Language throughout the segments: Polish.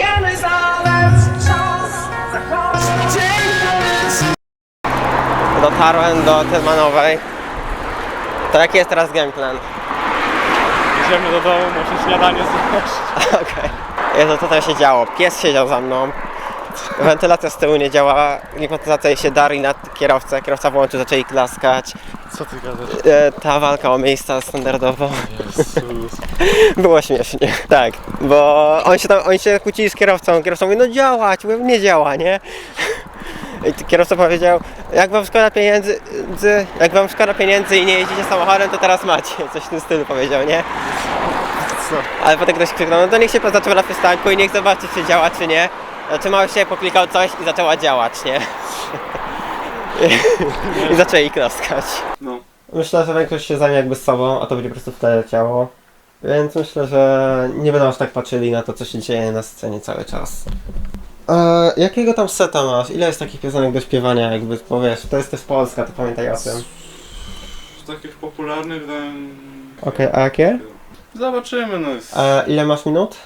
Pijany zalec, czas Dotarłem do Tylmanowej. To jaki jest teraz game plan? Idziemy do domu, muszę śniadanie zjeść. Okej. Jezu, co tam się działo? Pies siedział za mną. Wentylacja z tyłu nie działała, klimatyzacja się darli na kierowcę, kierowca włączył, zaczęli klaskać. Co ty gadasz? E, ta walka o miejsca standardowo. Jezus. Było śmiesznie. Tak, bo oni się tam, oni się kłócili z kierowcą, kierowca mówi, no działać, mówię, nie działa, nie? I kierowca powiedział, jak wam szkoda pieniędzy, dzy- jak wam szkoda pieniędzy i nie jeździcie samochodem, to teraz macie. Coś w tym stylu powiedział, nie? Co? Ale potem ktoś krzyknął, no to niech się zaczyna na przystanku i niech zobaczy, czy działa, czy nie. Zatrzymał się, poklikał coś i zaczęła działać, nie? I zaczęli klaskać. No. Myślę, że większość się zajmie jakby z sobą, a to będzie po prostu w tle leciało. Więc myślę, że nie będą aż tak patrzyli na to, co się dzieje na scenie cały czas. E, jakiego tam seta masz? Ile jest takich piosenek do śpiewania, jakby, bo wiesz, to jest też Polska, to pamiętaj o tym. Z takich popularnych dałem... Okej, a jakie? Zobaczymy, no jest... E, ile masz minut?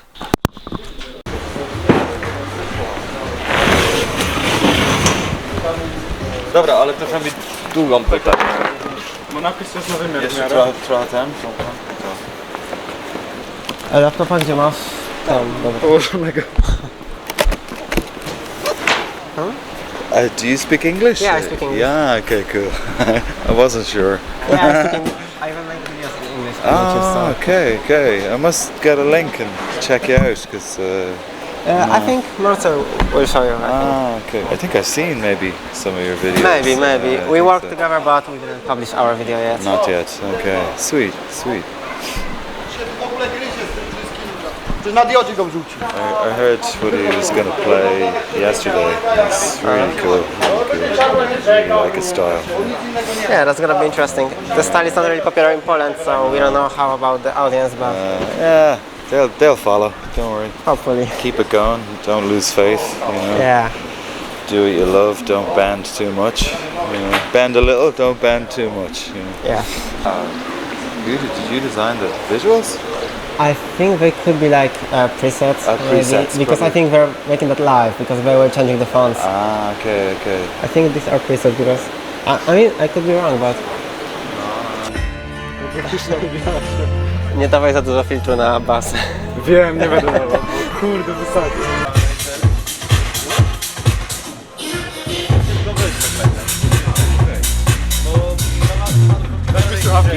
Dobra, ale to trzeba mieć długą pytać. Bo napis jest na wymiar w Jeszcze miarę. trzeba, trzeba ten? E, laptopa gdzie masz? Tam, dobra. Położonego. Uh, do you speak English? Yeah, I speak English. Yeah, okay, cool. I wasn't sure. Yeah, I'm speaking, I will make videos in English. Ah, okay, okay. I must get a link and check you out because. Uh, Uh, I think Marcel will show you. I think. ah, okay. I think I've seen maybe some of your videos. Maybe, maybe. Uh, we think work so. together, but we didn't publish our video yet. Not yet. Okay. Sweet, sweet. Na diodzie go wrzuci. I, I heard what he was going to play yesterday. It's really cool. Really cool. Really like his style. Yeah, that's gonna be interesting. The style is not really popular in Poland, so we don't know how about the audience, but Uh, yeah, they'll they'll follow. Don't worry. hopefully. Keep it going. Don't lose faith. You know. Yeah. do what you love, don't bend too much. You know, bend a little, don't bend too much. You know. Yeah. You, did you design the visuals? I think they could be like uh, presets, Uh, presets, because I think they're making that live because they were changing the fonts. Ah, okay, okay. I think these are presets because I, I mean I could be wrong, but nie dawaj za dużo filtru na bas. Wiem, nie będę dawał. Kurde, wysadzi. Dasz mi słuchawki?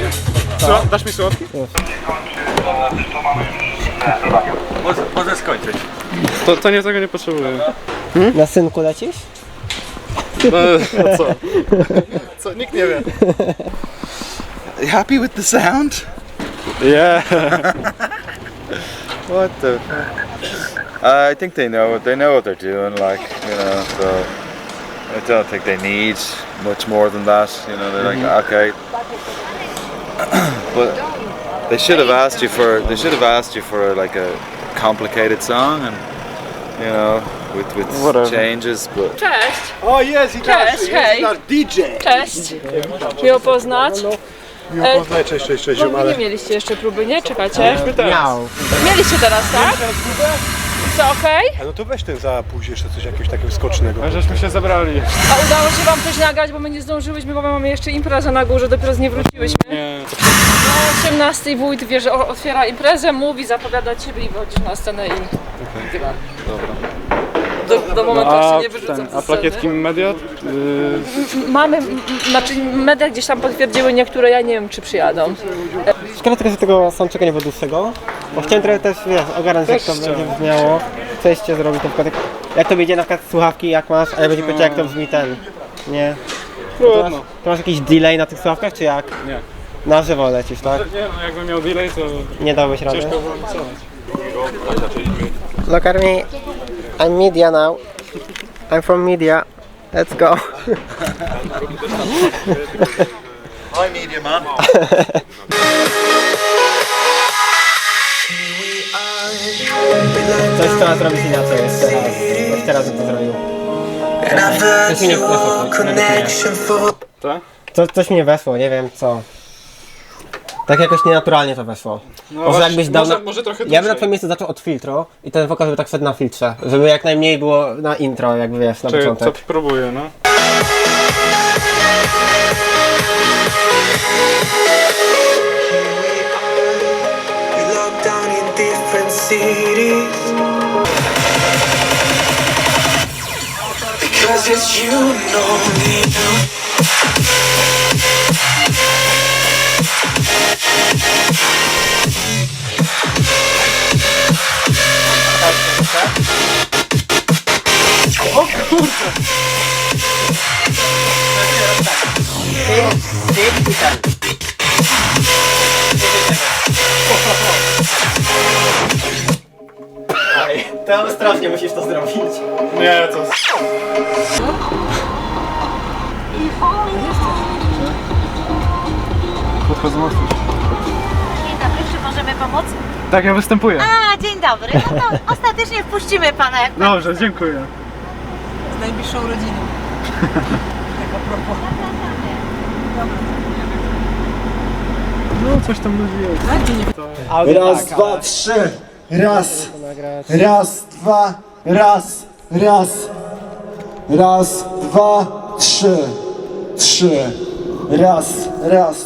Słucha- Dasz mi słuchawki? Może skończyć. To, to nie tego nie potrzebuję. Na synku lecisz? No, co? Co, nikt nie wie. Happy with the sound? Yeah. What the? Uh, I think they know. They know what they're doing. Like you know, so I don't think they need much more than that. You know, they're like okay, but they should have asked you for. They should have asked you for like a complicated song and you know with with Whatever. changes. But Cześć, Oh yes, he nasz, Cześć, jest hej. i nasz DJ. cześć. Miło poznać. Miło poznać, cześć, cześć, cześć, Bo wy nie mieliście jeszcze próby, nie? Czekacie? Miał. Mieliście teraz, tak? Co, okej? A no to weź ten za później jeszcze coś jakiegoś takiego skocznego. A żeśmy się zebrali. A udało się wam coś nagrać, bo my nie zdążyłyśmy, bo my mamy jeszcze imprezę na górze, dopiero z niej wróciłyśmy. Nie. O 18 wójt wie, że o- otwiera imprezę, mówi, zapowiada ciebie i wychodzisz na scenę i tyle. Do, do momentu jeszcze A, nie wyrzucam ten, ze a plakietki media? Yy, Mamy, m- znaczy media gdzieś tam potwierdziły niektóre, ja nie wiem czy przyjadą. Szkoda tylko, że tego soundchecka nie było dłuższego, bo chciałem trochę też, wiesz, ogarnąć jak to będzie brzmiało, przejście zrobić na przykład, jak- jak to będzie na przykład słuchawki, jak masz, a ja będzie powiedział jak to brzmi ten, nie? Ty masz, trudno. ty masz jakiś delay na tych słuchawkach, czy jak? Nie. Na żywo lecisz, tak? Nie no, jakbym miał delay, to Nie dałeś rady? ciężko było at me, I'm media now, I'm from media, let's go. hi, media man. Coś trzeba zrobić inaczej jeszcze raz, jeszcze raz bym to zrobił. Coś mi nie weszło. Tak? Co, coś mi nie weszło, nie wiem co. Tak jakoś nienaturalnie to weszło. może właśnie, jakbyś dał może- na... może trochę Ja bym na twoim miejscu zaczął od filtru i ten wokal by tak szedł na filtrze, żeby jak najmniej było na intro, jakby wiesz, na Czy co początek. próbuję, no. Because it's you, know me. Musisz to zrobić. Nie, to... Podchodzą otwórz. Dzień dobry, czy możemy pomóc? Tak, ja występuję. A, dzień dobry. No to ostatecznie wpuścimy pana. Jak Dobrze, dziękuję. No, coś tam ludzi jest. Raz, dwa, trzy. Raz. Raz, dwa, raz, raz. Raz, dwa, trzy. Trzy. Raz, raz.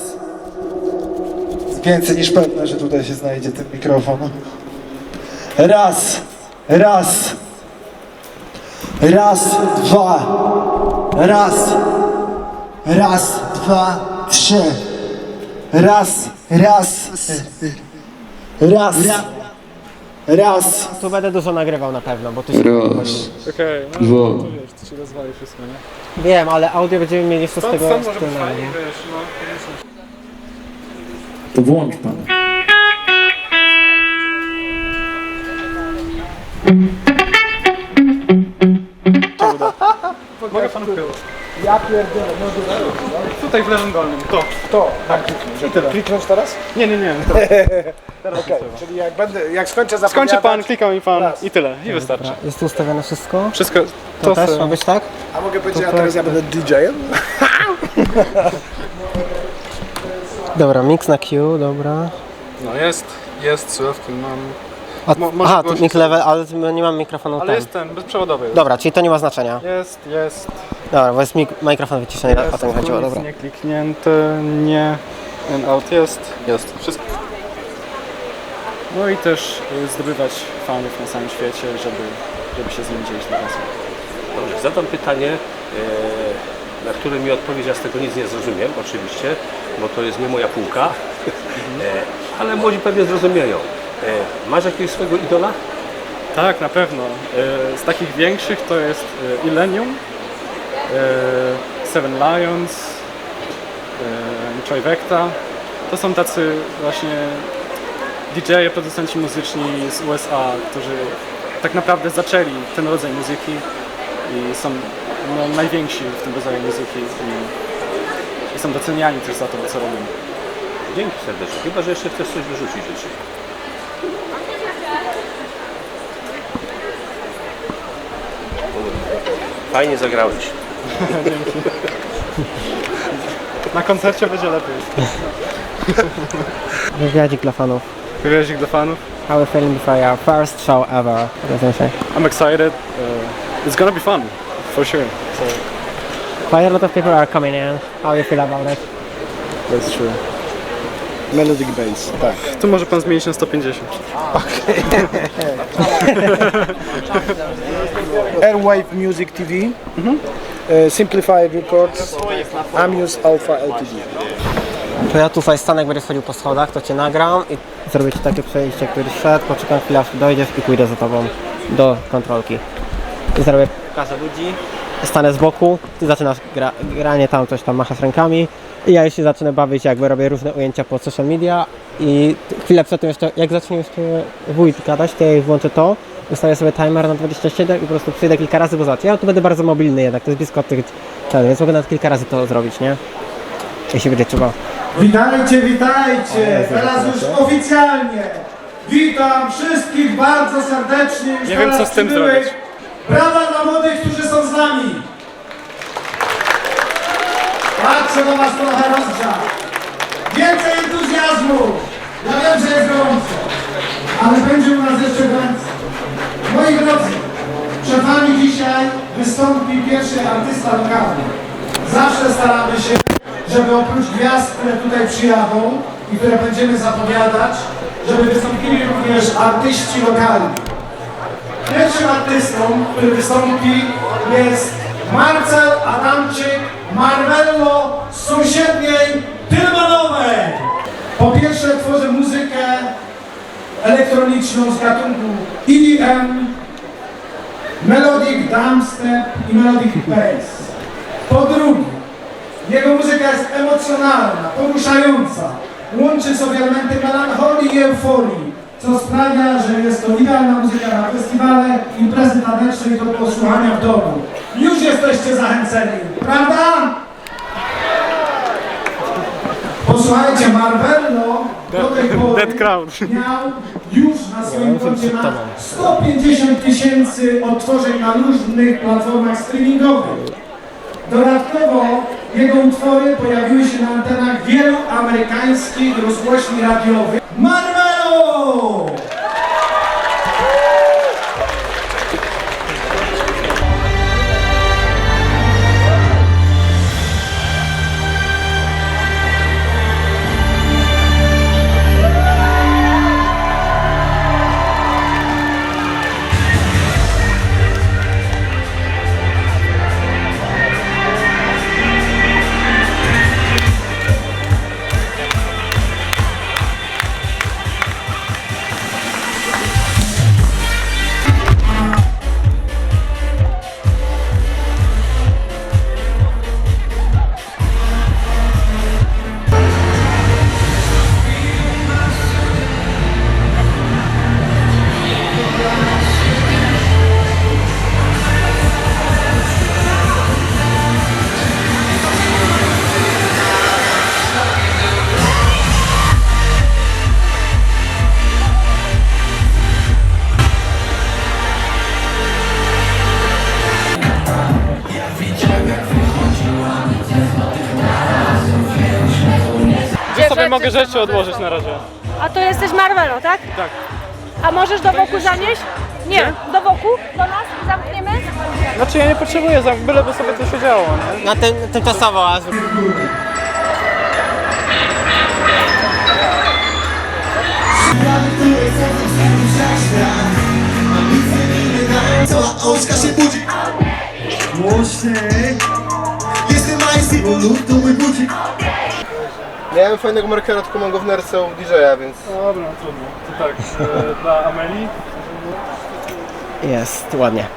Więcej niż pewne, że tutaj się znajdzie ten mikrofon. Raz, raz. Raz, dwa. Raz. Raz, dwa, trzy. Raz, raz. Raz. Raz. Tu będę dużo nagrywał na pewno, bo tu się Okej, no to wiesz, to się rozwali wszystko, nie? Wiem, ale audio będziemy mieli jeszcze z tego sam może być wspólnego, fajnie, nie? wiesz, no. To włącz pan. Mogę panu chyba. Ja pierdolę, Tutaj w lewym dolnym, to. To, tak, kliknąć. tyle. Kliknąć teraz? Nie, nie, nie. Okej, czyli jak będę, jak skończę Skończy zapowiadać... pan, klika mi pan i tyle, i wystarczy. Jest tu ustawione wszystko? Wszystko, To, to też ma być tak? A mogę powiedzieć, a teraz ja będę DJ-em? Dobra, mix na Q, dobra. No jest, jest, słuchawki mam. A, Mo- może aha, tu mic level, ale nie mam mikrofonu Ale ten. jest ten, bezprzewodowy jest. Dobra, czyli to nie ma znaczenia. Jest, jest. Dobra, bo jest mik- mikrofon wyciszony, o to mi chodziło, dobra. nie kliknięte, nie. Ten out jest, jest. Wszystko. No i też y, zdobywać fanów na całym świecie, żeby, żeby się z nimi dzielić na pasję. Dobrze, zadam pytanie, e, na które mi odpowiedź, ja z tego nic nie zrozumiem oczywiście, bo to jest nie moja półka, e, ale młodzi pewnie zrozumieją. E, masz jakiegoś swojego idola? Tak, na pewno. Y, Z takich większych to jest y, Illenium, Seven Lions, Trivecta. To są tacy właśnie DJ-e, producenci muzyczni z USA, którzy tak naprawdę zaczęli ten rodzaj muzyki i są no, najwięksi w tym rodzaju muzyki i, i są doceniani też za to, co robią. Dzięki serdecznie, chyba że jeszcze chcesz coś wyrzucić do siebie. Fajnie zagrałeś. Na koncercie będzie lepiej. Wywiadzik dla fanów. Wyrazik dla fanów. How we feeling before our first show ever. I'm excited. Uh, it's gonna be fun, for sure. So Quite a lot of people are coming in. How you feel about it? that's true. Melodic Bass, tak. Tu może pan zmienić na 150. Airwave Music TV, e, Simplify Records, Amuse Alpha Ltd. To ja tutaj stanę, jak będę schodził po schodach, to cię nagram i zrobię ci takie przejście, który szedł, poczekam chwilę, aż dojdziesz i pójdę za tobą do kontrolki. I zrobię pokażę ludzi, stanę z boku, ty zaczynasz gra, granie tam, coś tam machasz rękami i ja już się zacznę bawić, jakby robię różne ujęcia po social media i chwilę przed tym jeszcze, jak zacznie jeszcze wójt gadać, to ja włączę to, ustawię sobie timer na 27 i po prostu przyjdę kilka razy, bo zobacz, ja tu będę bardzo mobilny jednak, to jest blisko od tych, ten, więc mogę nawet kilka razy to zrobić, nie? Jeśli będzie trzeba. Witajcie, witajcie! Teraz już oficjalnie witam wszystkich bardzo serdecznie. Już Nie wiem, co teraz z tym przybyłych. zrobić. Brawa dla młodych, którzy są z nami. Patrzę na was trochę rozgrzał. Więcej entuzjazmu. entuzjazmu! Ja wiem, że jest gorąco, ale będzie u nas jeszcze więcej. Moi drodzy, przed Wami dzisiaj wystąpi pierwszy artysta lokalny. Zawsze staramy się, żeby oprócz gwiazd, które tutaj przyjadą i które będziemy zapowiadać, żeby wystąpili również artyści lokalni. Pierwszym artystą, który wystąpi jest Marcel Adamczyk Marvello z sąsiedniej Tylmanowej. Po pierwsze tworzę muzykę elektroniczną z gatunku EDM, melodic dubstep i melodic bass. Po drugie, jego muzyka jest emocjonalna, poruszająca, łączy sobie elementy melancholii i euforii, co sprawia, że jest to idealna muzyka na festiwale, imprezy taneczne i do posłuchania w domu. Już jesteście zachęceni, prawda? Posłuchajcie, Marvello do tej pory miał już na swoim koncie na 150 tysięcy odtworzeń na różnych platformach streamingowych. Dodatkowo jego utwory pojawiły się na antenach wielu amerykańskich rozgłośni radiowych. Mogę rzeczy odłożyć na razie. A to jesteś Marvelo, tak? Tak. A możesz do boku zanieść? Nie, do boku, do nas i zamkniemy? Znaczy ja nie potrzebuję, za- byleby sobie to się działo, nie? Na tym, tymczasowo, a z- Oczka się budzi Głośny Jestem majsty, bo lub to mój budzik Miałem fajnego markera, tylko mam go w nerce u DJ-a, więc... Dobra, trudno. To tak, e, dla Ameli. jest, ładnie.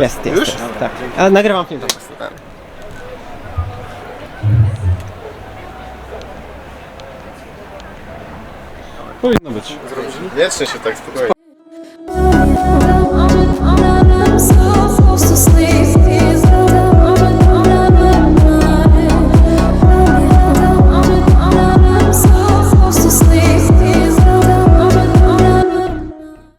Jest, jest, jest, tak. A nagrywam film. Powinno być. Nie trzę się tak spokojnie.